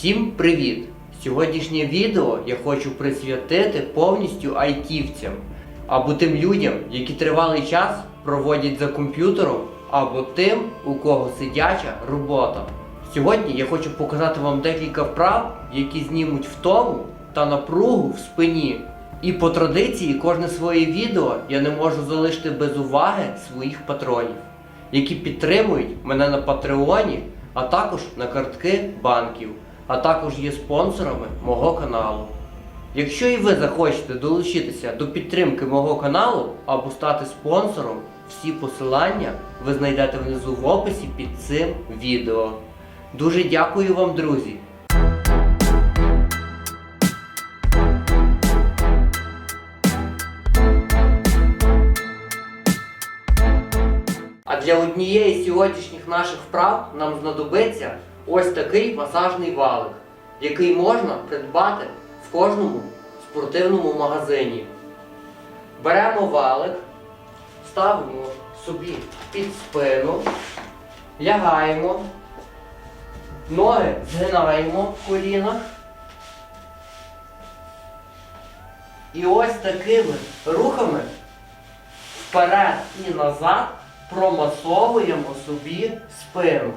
Всім привіт! Сьогоднішнє відео я хочу присвятити повністю айтівцям або тим людям, які тривалий час проводять за комп'ютером, або тим, у кого сидяча робота. Сьогодні я хочу показати вам декілька вправ, які знімуть втому та напругу в спині. І по традиції кожне своє відео я не можу залишити без уваги своїх патронів, які підтримують мене на Патреоні, а також на картки банків, а також є спонсорами мого каналу. Якщо і ви захочете долучитися до підтримки мого каналу або стати спонсором, всі посилання ви знайдете внизу в описі під цим відео. Дуже дякую вам, друзі! А для однієї з сьогоднішніх наших вправ нам знадобиться ось такий масажний валик, який можна придбати в кожному спортивному магазині. Беремо валик, ставимо собі під спину, лягаємо, ноги згинаємо в колінах. І ось такими рухами вперед і назад промасовуємо собі спину.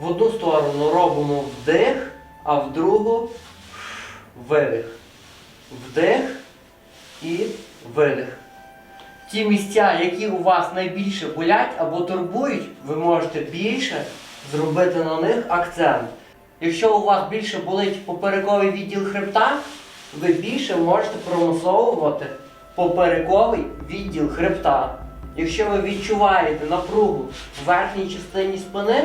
В одну сторону робимо вдих, а в другу видих. Вдих і видих. Ті місця, які у вас найбільше болять або турбують, ви можете більше зробити на них акцент. Якщо у вас більше болить поперековий відділ хребта, ви більше можете промасовувати поперековий відділ хребта. Якщо ви відчуваєте напругу в верхній частині спини,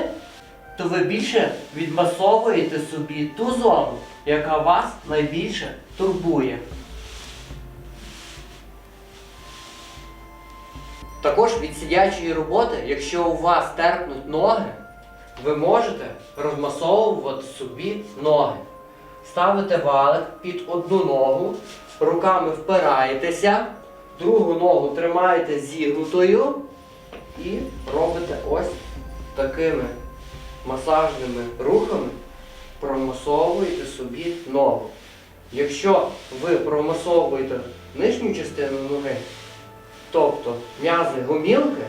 то ви більше відмасовуєте собі ту зону, яка вас найбільше турбує. Також від сидячої роботи, якщо у вас терпнуть ноги, ви можете розмасовувати собі ноги. Ставите валик під одну ногу, руками впираєтеся, другу ногу тримаєте зігнутою і робите ось такими масажними рухами, промасовуєте собі ногу. Якщо ви промасовуєте нижню частину ноги, тобто м'язи гомілки,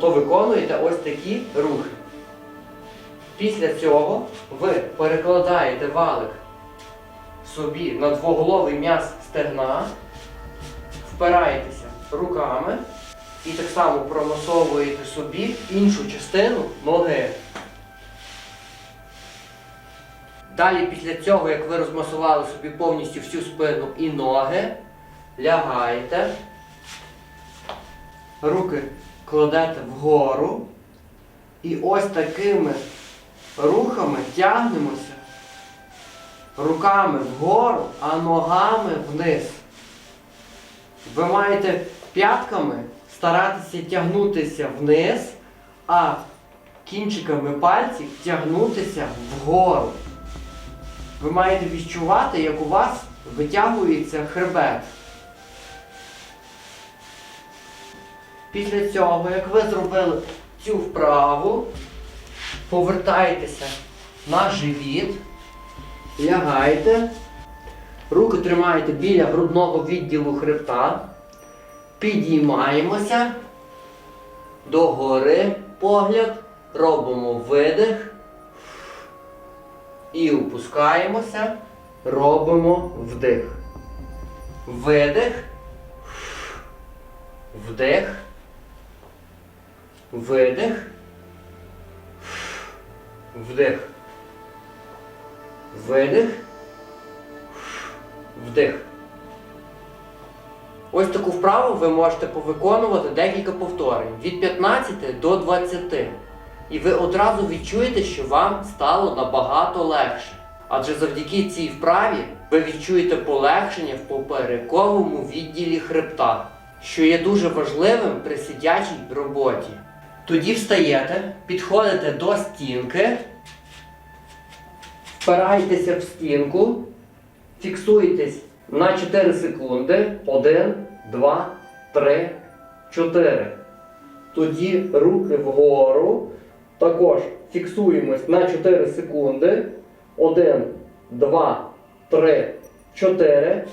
то виконуєте ось такі рухи. Після цього ви перекладаєте валик собі на двоголовий м'яз стегна, впираєтеся руками і так само промасовуєте собі іншу частину ноги. Далі після цього, як ви розмасували собі повністю всю спину і ноги, лягаєте, руки кладете вгору і ось такими рухами тягнемося руками вгору, а ногами вниз. Ви маєте п'ятками старатися тягнутися вниз, а кінчиками пальців тягнутися вгору. Ви маєте відчувати, як у вас витягується хребет. Після цього, як ви зробили цю вправу, повертайтеся на живіт, лягайте, руки тримаєте біля грудного відділу хребта, підіймаємося догори погляд, робимо видих і опускаємося, робимо вдих. Видих, вдих, видих. Вдих. Видих. Вдих. Ось таку вправу ви можете повиконувати декілька повторень від 15 до 20. І ви одразу відчуєте, що вам стало набагато легше. Адже завдяки цій вправі ви відчуєте полегшення в поперековому відділі хребта, що є дуже важливим при сидячій роботі. Тоді встаєте, підходите до стінки, впираєтеся в стінку, фіксуєтесь на 4 секунди. 1, 2, 3, 4. Тоді руки вгору Також фіксуємось на 4 секунди. 1, 2, 3, 4.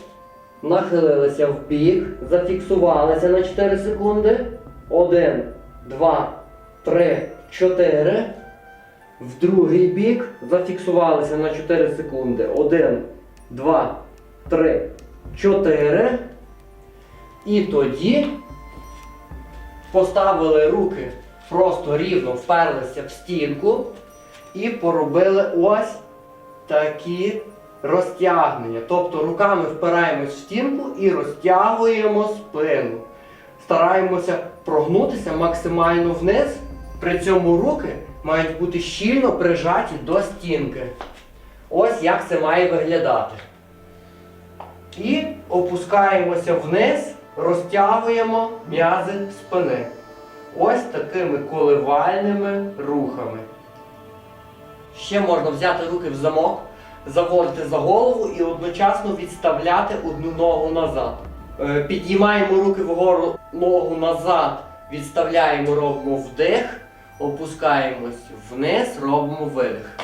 Нахилилися в бік, зафіксувалися на 4 секунди. 1, 2, 3, 4. В другий бік зафіксувалися на 4 секунди. 1, 2, 3, 4. І тоді поставили руки просто рівно, вперлися в стінку і поробили ось такі розтягнення. Тобто руками впираємось в стінку і розтягуємо спину. Стараємося прогнутися максимально вниз. При цьому руки мають бути щільно прижаті до стінки. Ось як це має виглядати. І опускаємося вниз, розтягуємо м'язи спини. Ось такими коливальними рухами. Ще можна взяти руки в замок, заводити за голову і одночасно відставляти одну ногу назад. Е, Підіймаємо руки вгору, ногу назад, відставляємо, робимо вдих, опускаємось вниз, робимо видих.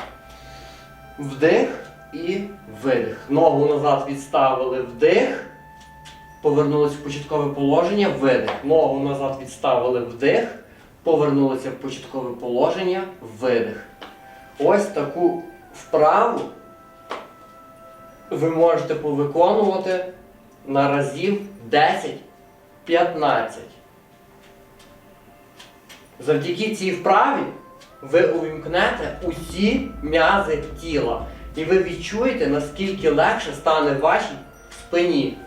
Вдих і видих. Ногу назад відставили вдих. Повернулися в початкове положення, видих. Ногу назад відставили вдих. Повернулися в початкове положення, видих. Ось таку вправу ви можете повиконувати на разів 10-15. Завдяки цій вправі ви увімкнете усі м'язи тіла. І ви відчуєте, наскільки легше стане вашій спині.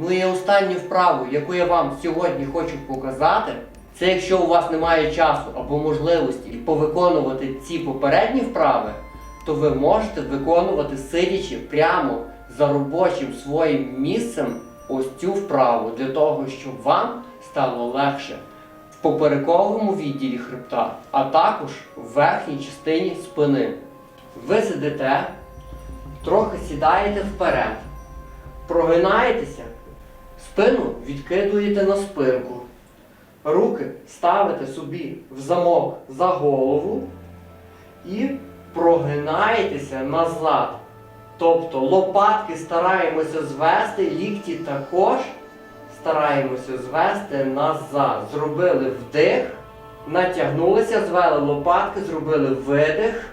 Ну і останню вправу, яку я вам сьогодні хочу показати, це якщо у вас немає часу або можливості повиконувати ці попередні вправи, то ви можете виконувати сидячи прямо за робочим своїм місцем ось цю вправу для того, щоб вам стало легше в поперековому відділі хребта, а також в верхній частині спини. Ви сидите, трохи сідаєте вперед, прогинаєтеся, спину відкидуєте на спинку. Руки ставите собі в замок за голову і прогинаєтеся назад. Тобто лопатки стараємося звести, лікті також стараємося звести назад. Зробили вдих, натягнулися, звели лопатки, зробили видих.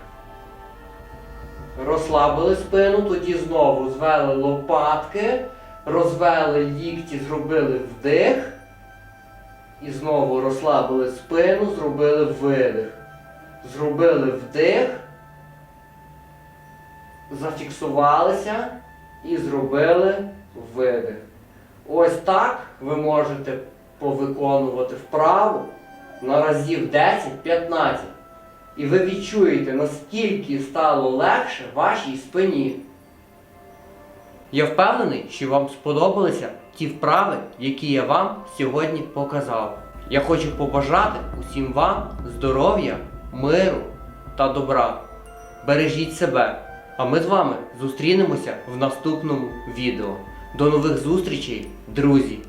Розслабили спину, тоді знову звели лопатки, розвели лікті, зробили вдих. І знову розслабили спину, зробили видих. Зробили вдих, зафіксувалися і зробили видих. Ось так ви можете повиконувати вправу на разів 10-15. І ви відчуєте, наскільки стало легше вашій спині. Я впевнений, що вам сподобалися ті вправи, які я вам сьогодні показав. Я хочу побажати усім вам здоров'я, миру та добра. Бережіть себе, а ми з вами зустрінемося в наступному відео. До нових зустрічей, друзі!